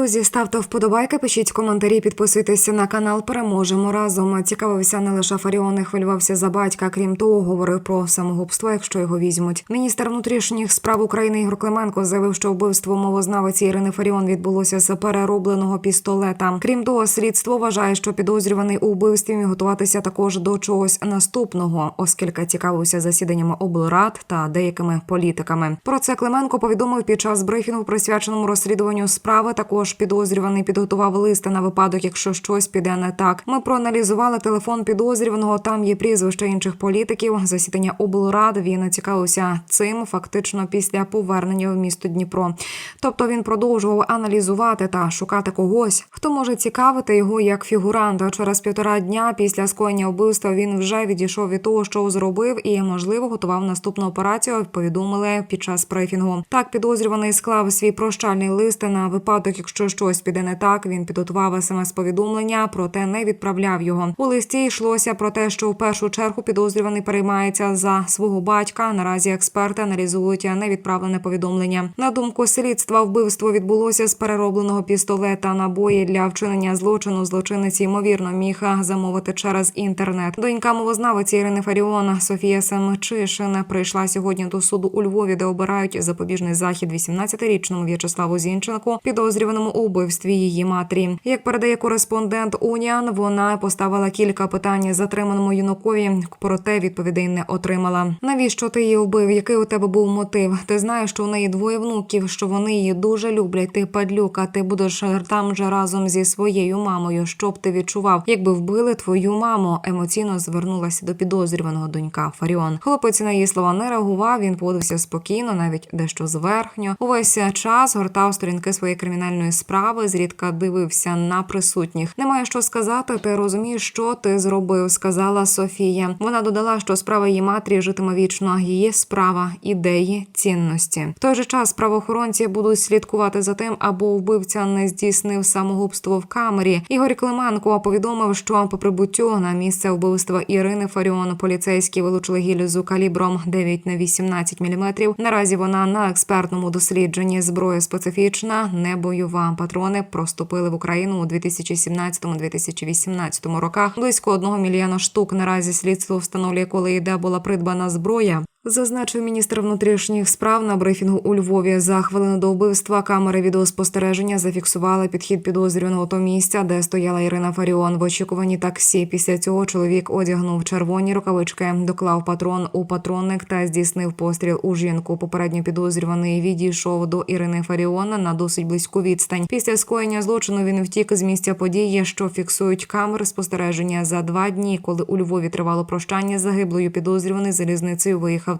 Друзі, ставте вподобайки, пишіть коментарі, підписуйтеся на канал. Переможемо разом. Цікавився не лише Фаріон, і хвилювався за батька. Крім того, говорив про самогубство, якщо його візьмуть. Міністр внутрішніх справ України Ігор Клименко заявив, що вбивство мовознавиці Ірини Фаріон відбулося з переробленого пістолета. Крім того, слідство вважає, що підозрюваний у вбивстві міг готуватися також до чогось наступного, оскільки цікавився засіданнями облрад та деякими політиками. Про це Клименко повідомив під час брифінгу, присвяченому розслідуванню справи. Також підозрюваний підготував листа на випадок, якщо щось піде не так. Ми проаналізували телефон підозрюваного. Там є прізвища інших політиків. Засідання облрад він цікавився цим фактично після повернення в місто Дніпро. Тобто він продовжував аналізувати та шукати когось, хто може цікавити його як фігуранта. Через півтора дня після скоєння вбивства він вже відійшов від того, що зробив, і можливо готував наступну операцію. Повідомили під час брифінгу. Так підозрюваний склав свій прощальний лист на випадок, якщо щось піде не так. Він підготував смс-повідомлення, проте не відправляв його. У листі йшлося про те, що в першу чергу підозрюваний переймається за свого батька. Наразі експерти аналізують невідправлене повідомлення. На думку слідства, вбивство відбулося з переробленого пістолета. Набої для вчинення злочину злочинець ймовірно міг замовити через інтернет. Донька мовознавиці Ірини Фаріон Софія Семчишин прийшла сьогодні до суду у Львові, де обирають запобіжний захід 18-річному В'ячеславу Зінченку, підозрюваному у вбивстві її матері. Як передає кореспондент Уніан, вона поставила кілька питань затриманому юнакові, проте відповідей не отримала. Навіщо ти її вбив? Який у тебе був мотив? Ти знаєш, що у неї двоє внуків, що вони її дуже люблять. Ти падлюка, ти будеш там же разом зі своєю мамою. Що б ти відчував, якби вбили твою маму? Емоційно звернулася до підозрюваного донька Фаріон. Хлопець на її слова не реагував. Він поводився спокійно, навіть дещо зверхньо. Увесь час гортав сторінки своєї кримінальної справи. Зрідка дивився на присутніх. Немає що сказати. Ти розумієш, що ти зробив, сказала Софія. Вона додала, що справа її матері житиме вічно. Її справа, ідеї, цінності. В той же час правоохоронці будуть слідкувати за тим, або вбивця не здійснив самогубство в камері. Ігор Клименко повідомив, що по прибуттю на місце вбивства Ірини Фаріон поліцейські вилучили гільзу калібром 9 на 18 мм. Наразі вона на експертному дослідженні зброя специфічна, не бойова. Патрони проступили в Україну у 2017-2018 роках. Близько одного мільйона штук. Наразі слідство встановлює, коли і де була придбана зброя. Зазначив міністр внутрішніх справ на брифінгу у Львові. За хвилину до вбивства камери відеоспостереження зафіксували підхід підозрюваного до місця, де стояла Ірина Фаріон. В очікуванні таксі. Після цього чоловік одягнув червоні рукавички, доклав патрон у патронник та здійснив постріл у жінку. Попередньо підозрюваний відійшов до Ірини Фаріона на досить близьку відстань. Після скоєння злочину він втік з місця події, що фіксують камери спостереження за два дні, коли у Львові тривало прощання з загиблою підозрюваний залізницею виїхав